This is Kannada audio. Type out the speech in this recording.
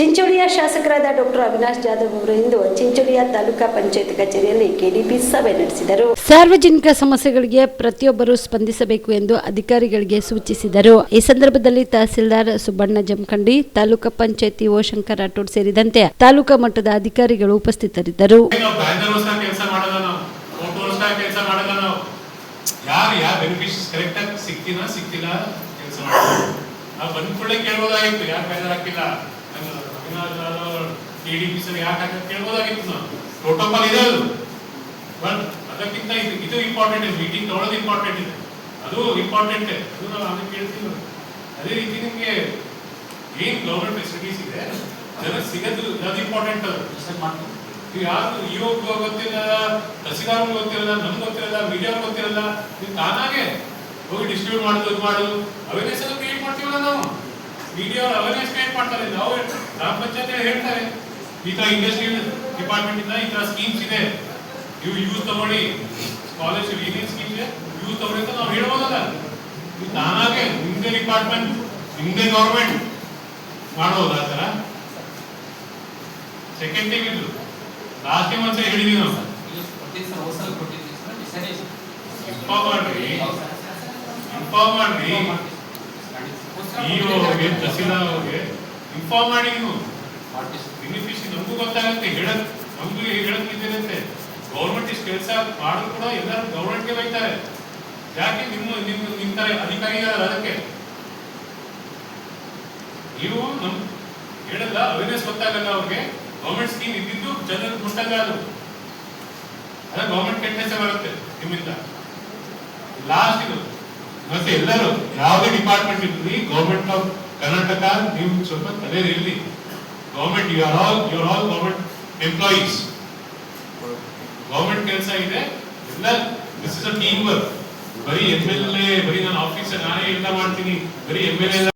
ಚಿಂಚೋಳಿಯ ಶಾಸಕರಾದ ಡಾಕ್ಟರ್ ಅವಿನಾಶ್ ಜಾಧವ್ ಅವರು ಇಂದು ಚಿಂಚೋಳಿಯ ತಾಲೂಕಾ ಪಂಚಾಯತ್ ಕಚೇರಿಯಲ್ಲಿ ಕೆಡಿಪಿ ಸಭೆ ನಡೆಸಿದರು. ಸಾರ್ವಜನಿಕ ಸಮಸ್ಯೆಗಳಿಗೆ ಪ್ರತಿಯೊಬ್ಬರು ಸ್ಪಂದಿಸಬೇಕು ಎಂದು ಅಧಿಕಾರಿಗಳಿಗೆ ಸೂಚಿಸಿದರು. ಈ ಸಂದರ್ಭದಲ್ಲಿ ತಹಸೀಲ್ದಾರ್ ಸುಬ್ಬಣ್ಣ ಜಮಖಂಡಿ ತಾಲೂಕಾ ಪಂಚಾಯತಿ ಓ ಶಂಕರ್ ರಾಠೋಡ್ ಸೇರಿದಂತೆ ತಾಲೂಕಾ ಮಟ್ಟದ ಅಧಿಕಾರಿಗಳು ಉಪಸ್ಥಿತರಿದ್ದರು. ಸಿಕ್ತಿಲ್ಲ ಕೆಲಸ ಮಾಡೋದು ನಾವು ಬಂದ ಕೂಡಲೇ ಕೇಳ್ಬೋದಾಗಿತ್ತು ಯಾಕೆ ಬ್ಯಾನರ್ ಹಾಕಿಲ್ಲ ಟಿ ಡಿ ಪಿ ಸರ್ ಯಾಕೆ ಹಾಕಿ ಕೇಳ್ಬೋದಾಗಿತ್ತು ನಾವು ಪ್ರೋಟೋಕಾಲ್ ಇದೆ ಅದು. ಬಟ್ ಅದಕ್ಕಿಂತ ಇದು ಇದು ಇಂಪಾರ್ಟೆಂಟ್ ಇದೆ. ಮೀಟಿಂಗ್ ತಗೊಳ್ಳೋದು ಇಂಪಾರ್ಟೆಂಟ್ ಇದೆ. ಅದು ಇಂಪಾರ್ಟೆಂಟ್ ಅದು ನಾವು ಅದಕ್ಕೆ ಕೇಳ್ತೀವಿ ಅದೇ ರೀತಿ ನಿಮಗೆ ಏನ್ ಗೌರ್ಮೆಂಟ್ ಫೆಸಿಲಿಟೀಸ್ ಇದೆ ಜನ ಸಿಗೋದು ಅದು. ಇಂಪಾರ್ಟೆಂಟ್ ಅದು ನೀವು ಯಾರು ಇವಾಗ ಗೊತ್ತಿಲ್ಲ ತಹಸೀಲ್ದಾರ್ ಗೊತ್ತಿರಲ್ಲ ನಮ್ಗೆ ಗೊತ್ತಿರಲ್ಲ ಮೀಡಿಯಾ ಗೊತ್ತಿರಲ್ಲ. ನೀವು ತಾನಾಗೆ ಹೋಗಿ ಡಿಸ್ಟ್ರಿಬ್ಯೂಟ್ ಮಾಡೋದು ಇದು ಮಾಡೋದು. ಅವೇರ್ನೆಸ್ ಎಲ್ಲ ಕ್ರಿಯೇಟ್ ಮಾಡ್ತೀವಲ್ಲ ನಾವು. ಮೀಡಿಯಾ ಅವೇರ್ನೆಸ್ ಕ್ರಿಯೇಟ್ ಮಾಡ್ತಾರೆ ನಾವು ಗ್ರಾಮ ಪಂಚಾಯತ್ ಹೇಳ್ತಾರೆ. ಈ ತರ ಇಂಡಸ್ಟ್ರಿಯಲ್ ಡಿಪಾರ್ಟ್ಮೆಂಟ್ ಇಂದ ಈ ತರ ಸ್ಕೀಮ್ಸ್ ಇದೆ. ನೀವು ಯೂಸ್ ತಗೊಳ್ಳಿ. ಸ್ಕಾಲರ್ಶಿಪ್ ಏನೇನು ಸ್ಕೀಮ್ ಇದೆ ಯೂಸ್ ತಗೊಳ್ಳಿ ಅಂತ ನಾವು ಹೇಳ್ಬೋದಲ್ಲ. ನೀವು ತಾನಾಗೆ ನಿಮ್ದೇ ಡಿಪಾರ್ಟ್ಮೆಂಟ್ ನಿಮ್ದೇ ಗೌರ್ಮೆಂಟ್ ಮಾಡೋದು ಆ ಥರ ಸೆಕೆಂಡ್ ಟೈಮ್ ಇದ್ರು ಲಾಸ್ಟ್ ಟೈಮ್ ಅಂತ ಹೇಳಿದೀವಿ ನಾವು. ಇನ್ಫಾರ್ಮ್ ಮಾಡ್ರಿ. ಇನ್ಫಾರ್ಮ್ ಮಾಡ್ರಿ. ಇಒಗೆ ತಹಸೀಲ್ದಾರ್ ಅವ್ರಿಗೆ ಇನ್ಫಾರ್ಮ್ ಮಾಡಿ ನೀವು. ಬೆನಿಫಿಷಿ ನಮಗೂ ಗೊತ್ತಾಗುತ್ತೆ, ಹೇಳಕ್, ನಮಗೂ ಹೇಳಕ್ ಗೌರ್ಮೆಂಟ್ ಇಷ್ಟು ಕೆಲಸ ಮಾಡೋದು ಕೂಡ ಎಲ್ಲರೂ ಗೌರ್ಮೆಂಟ್ಗೆ ಬೈತಾರೆ. ಯಾಕೆ ನಿಮ್ಮ ನಿಮ್ಮ ನಿಮ್ಮ ತರ ಅಧಿಕಾರಿಗಳ ಅದಕ್ಕೆ? ನೀವು ನಮ್, ಹೇಳಲ್ಲ ಅವೇರ್ನೆಸ್ ಗೊತ್ತಾಗಲ್ಲ ಅವ್ರಿಗೆ. ಗೌರ್ಮೆಂಟ್ ಸ್ಕೀಮ್ ಇದ್ದಿದ್ದು ಜನರ ಮುಟ್ಟಲ್ಲ ಅದು. ಅದ ಗೌರ್ಮೆಂಟ್ ಕೆಟ್ಟ ಬರುತ್ತೆ ನಿಮ್ಮಿಂದ. ಲಾಸ್ಟ್ ಇದು. ಮತ್ತೆ ಎಲ್ಲರೂ ಯಾವುದೇ ಡಿಪಾರ್ಟ್ಮೆಂಟ್ ಇರಲಿ ಗೌರ್ಮೆಂಟ್ ಆಫ್ ಕರ್ನಾಟಕ ನೀವು ಸ್ವಲ್ಪ ತಲೆ ಇರಲಿ. Government you are all you are all government employees government ಕೆಲಸ ಇದೆ, ಎಲ್ಲ this is a team work ಬರೀ ಎಂ ಎಲ್ ಎ ಬರೀ ನಾನು ಆಫೀಸರ್ ನಾನೇ ಎಲ್ಲ ಮಾಡ್ತೀನಿ, ಬರೀ M L A